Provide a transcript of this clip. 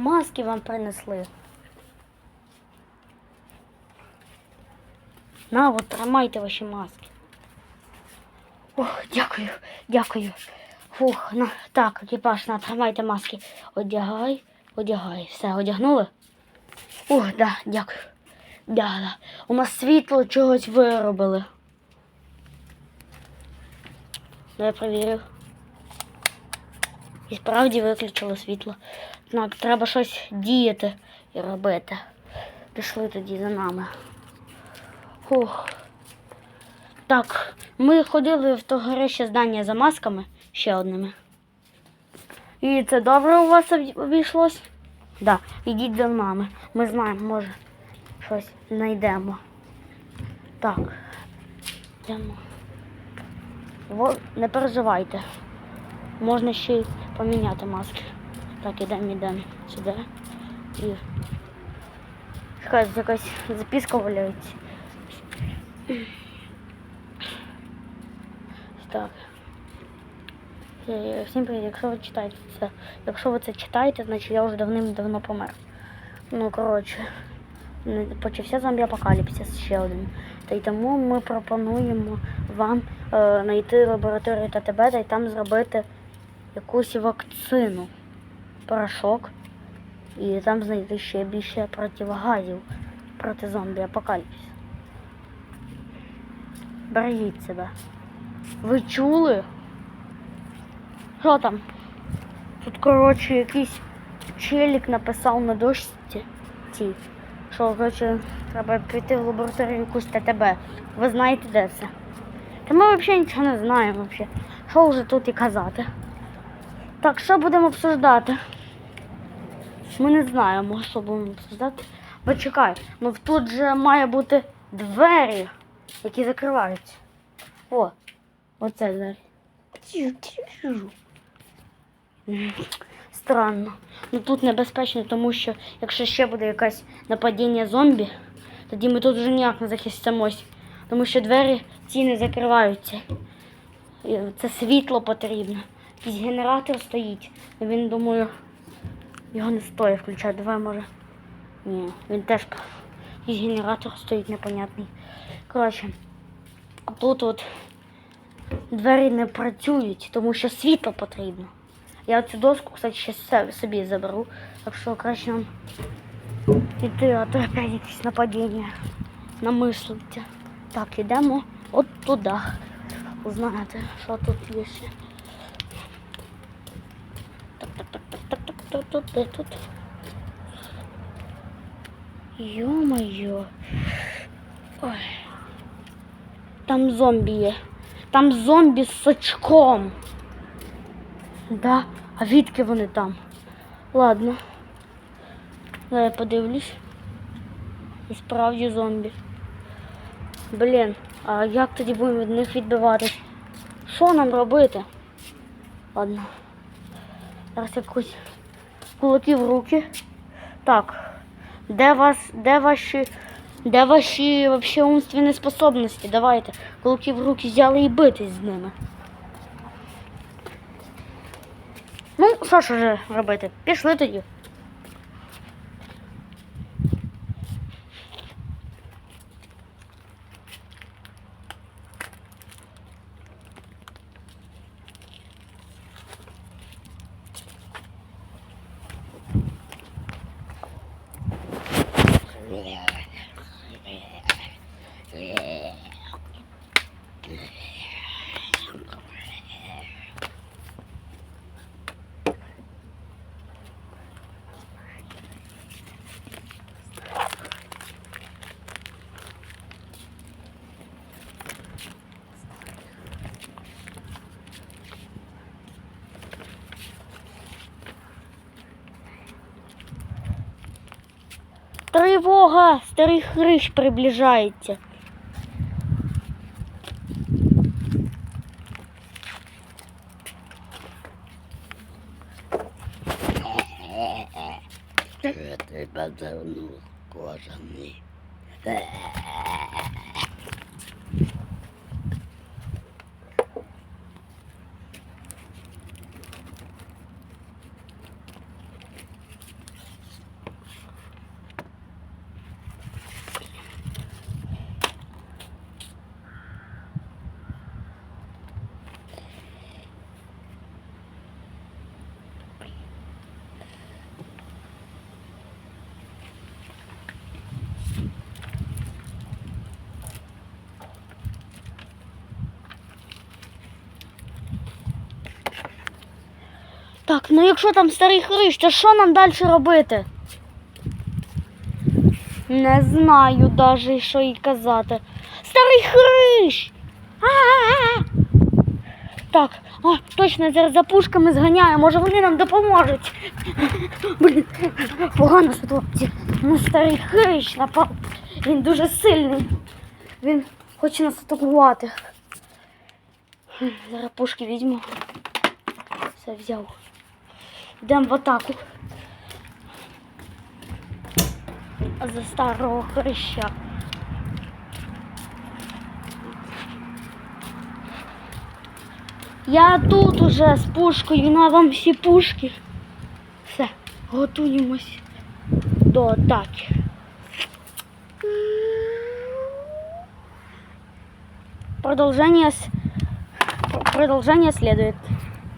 маски вам принесли. На, от тримайте ваші маски. Ох, дякую, дякую. Фух, на, так, екіпаж, на, тримайте маски. Одягай, одягай. Все, одягнули? Ух, да, дякую. Да, да. У нас світло чогось виробили. Ну, Я перевірив. І справді виключили світло. Так, треба щось діяти і робити. Пішли тоді за нами. Фух. Так, ми ходили в то горище здання за масками ще одними. І це добре у вас обі- обійшлось? Так, да, ідіть за нами. Ми знаємо, може, щось знайдемо. Так. Йдемо. Во, не переживайте. Можна ще й поміняти маски. Так, ідемо, ідемо сюди. І. Чекай, якась записка валяється. Так. Е, Всім привіт, якщо ви читаєте це. Якщо ви це читаєте, значить я вже давним-давно помер. Ну, коротше, почався зомбі-апокаліпсис ще один. Та й тому ми пропонуємо вам е, знайти лабораторію ТТБ та й там зробити якусь вакцину, порошок, і там знайти ще більше противогазів проти зомбі-апокаліпсису. Бережіть себе. Ви чули? Що там? Тут, коротше, якийсь челік написав на дошці цій, що, коротше, треба піти в лабораторію якусь ТТБ. Ви знаєте, де це? Та ми взагалі нічого не знаємо взагалі. Що вже тут і казати? Так, що будемо обсуждати? Ми не знаємо, що будемо обсуждати. Почекай, ну тут же має бути двері, які закриваються. О, оце двері. Странно. Ну тут небезпечно, тому що якщо ще буде якесь нападіння зомбі, тоді ми тут вже ніяк не захистимось. Тому що двері ці не закриваються. Це світло потрібно. Якийсь генератор стоїть. Він, думаю, його не стоїть включати. Давай може. Ні, він теж якийсь генератор стоїть непонятний. Коротше, тут от двері не працюють, тому що світло потрібно. Я цю доску, кстати, ще собі заберу. Так що краще нам іти, а то опять якесь нападіння намислиться. Так, йдемо от туди. Узнати, що тут є ще. Так, так, так, так, тут, де тут? Ой. Там зомбі є. Там зомбі з сачком. Да, а відки вони там? Ладно. Дай я подивлюсь. І справді зомбі. Блін, а як тоді будемо від них відбиватись? Що нам робити? Ладно. Зараз якусь кулаки в руки. Так. Де вас, де ваші, де ваші вообще умственні способності? Давайте. Кулаки в руки взяли і битись з ними. Ну, що ж вже робити? Пішли тоді. Yeah. Тривога! Старий хрищ приближається. Ти подарунок кожаний. Так, ну якщо там старий хрищ, то що нам далі робити? Не знаю навіть, що їй казати. Старий хрищ! А-а-а! Так, о, точно зараз за пушками зганяю, може вони нам допоможуть. Блін, погана ситуація. Ну, старий хрищ напав. Він дуже сильний. Він хоче нас атакувати. Зараз пушки візьму. Все взяв. Йдемо в атаку. За старого хреща. Я тут уже з пушкою, на вам всі пушки. Все, готуємось до атаки. Продолжение, продолжение следует.